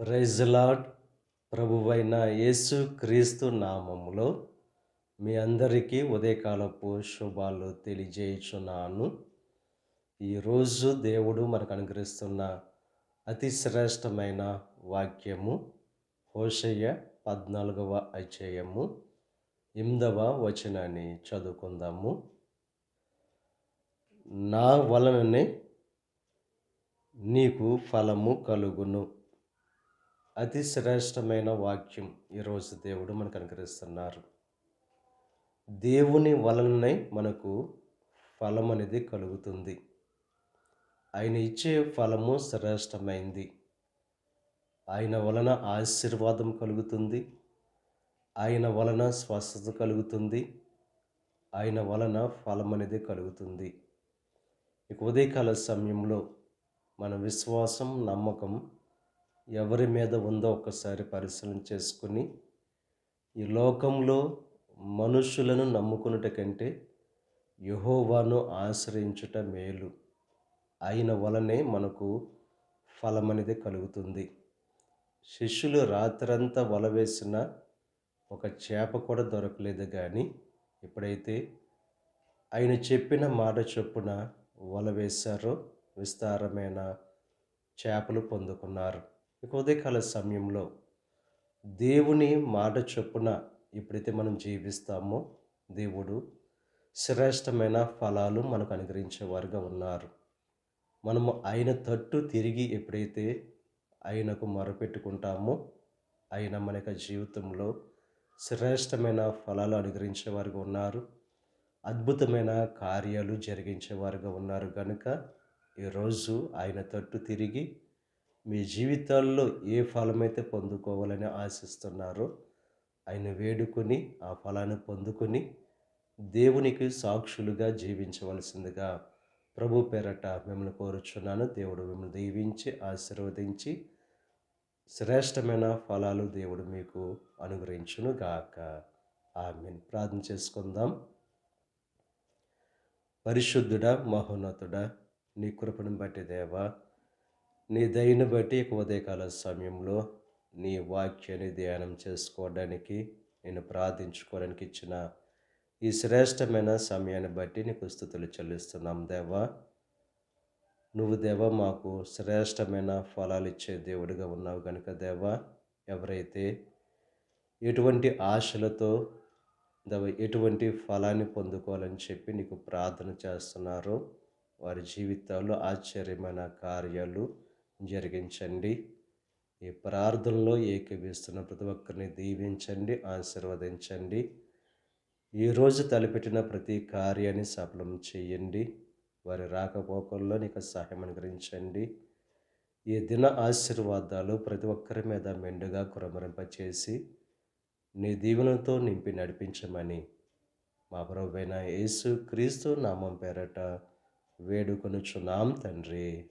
Praise lord ప్రభువైన యేసు క్రీస్తు నామములో మీ అందరికీ ఉదయకాలపు శుభాలు తెలియజేయుచున్నాను. ఈరోజు దేవుడు మనకు అనుగ్రహిస్తున్న అతి శ్రేష్టమైన వాక్యము హోషయ్య పద్నాలుగవ అధ్యాయము ఎనిమిదవ వచనాన్ని చదువుకుందాము. నా వలననే నీకు ఫలము కలుగును. అతి శ్రేష్టమైన వాక్యం ఈరోజు దేవుడు మనకు అనుకరిస్తున్నారు దేవుని వలననే మనకు ఫలం అనేది కలుగుతుంది. ఆయన ఇచ్చే ఫలము శ్రేష్టమైంది. ఆయన వలన ఆశీర్వాదం కలుగుతుంది. ఆయన వలన స్వస్థత కలుగుతుంది. ఆయన వలన ఫలం అనేది కలుగుతుంది. ఇక ఉదయకాల సమయంలో మన విశ్వాసం నమ్మకం ఎవరి మీద ఉందో ఒక్కసారి పరిశీలన చేసుకుని ఈ లోకంలో మనుషులను నమ్ముకున్నట కంటే యహోవాను ఆశ్రయించుట మేలు. అయిన వలనే మనకు ఫలం అనేది కలుగుతుంది. శిష్యులు రాత్రంతా వల వేసిన ఒక చేప కూడా దొరకలేదు కానీ ఎప్పుడైతే ఆయన చెప్పిన మాట చొప్పున వల వేశారో విస్తారమైన చేపలు పొందుకున్నారు. ఉదయకాల సమయంలో దేవుని మాట చొప్పున ఎప్పుడైతే మనం జీవిస్తామో దేవుడు శ్రేష్టమైన ఫలాలు మనకు అనుగ్రహించేవారుగా ఉన్నారు. మనము ఆయన తట్టు తిరిగి ఎప్పుడైతే ఆయనకు మొరపెట్టుకుంటామో ఆయన మన యొక్క జీవితంలో శ్రేష్టమైన ఫలాలు అనుగ్రహించేవారుగా ఉన్నారు. అద్భుతమైన కార్యాలు జరిగించేవారుగా ఉన్నారు. కనుక ఈరోజు ఆయన తట్టు తిరిగి మీ జీవితాల్లో ఏ ఫలమైతే పొందుకోవాలని ఆశిస్తున్నారో ఆయన వేడుకొని ఆ ఫలాన్ని పొందుకొని దేవునికి సాక్షులుగా జీవించవలసిందిగా ప్రభు పేరట మిమ్మల్ని కోరుచున్నాను. దేవుడు మిమ్మల్ని దీవించి ఆశీర్వదించి శ్రేష్టమైన ఫలాలు దేవుడు మీకు అనుగ్రహించును గాక ఆమె ప్రార్థన చేసుకుందాం. పరిశుద్ధుడా మహోన్నతుడా నీ కృపను బట్టి దేవా నీ దయను బట్టి ఉదయకాల సమయంలో నీ వాక్యాన్ని ధ్యానం చేసుకోవడానికి నేను ప్రార్థించుకోవడానికి ఇచ్చిన ఈ శ్రేష్టమైన సమయాన్ని బట్టి నీకు స్థుతులు చెల్లిస్తున్నాం దేవా. నువ్వు దేవా మాకు శ్రేష్టమైన ఫలాలు ఇచ్చే దేవుడిగా ఉన్నావు కనుక దేవా ఎవరైతే ఎటువంటి ఆశలతో ఎటువంటి ఫలాన్ని పొందుకోవాలని చెప్పి నీకు ప్రార్థన చేస్తున్నారో వారి జీవితాల్లో ఆశ్చర్యమైన కార్యాలు జరిగించండి. ఈ ప్రార్థనలో ఏకీవిస్తున్న ప్రతి ఒక్కరిని దీవించండి ఆశీర్వదించండి. ఈరోజు తలపెట్టిన ప్రతి కార్యాన్ని సఫలం చేయండి. వారి రాకపోకల్లో నీకు సహాయం అనుగ్రహించండి. ఈ దిన ఆశీర్వాదాలు ప్రతి ఒక్కరి మీద మెండుగా కురమరింపచేసి నీ దీవెనతో నింపి నడిపించమని మా ప్రభువైన యేసు క్రీస్తు నామం పేరట వేడుకొనుచున్నాం తండ్రి.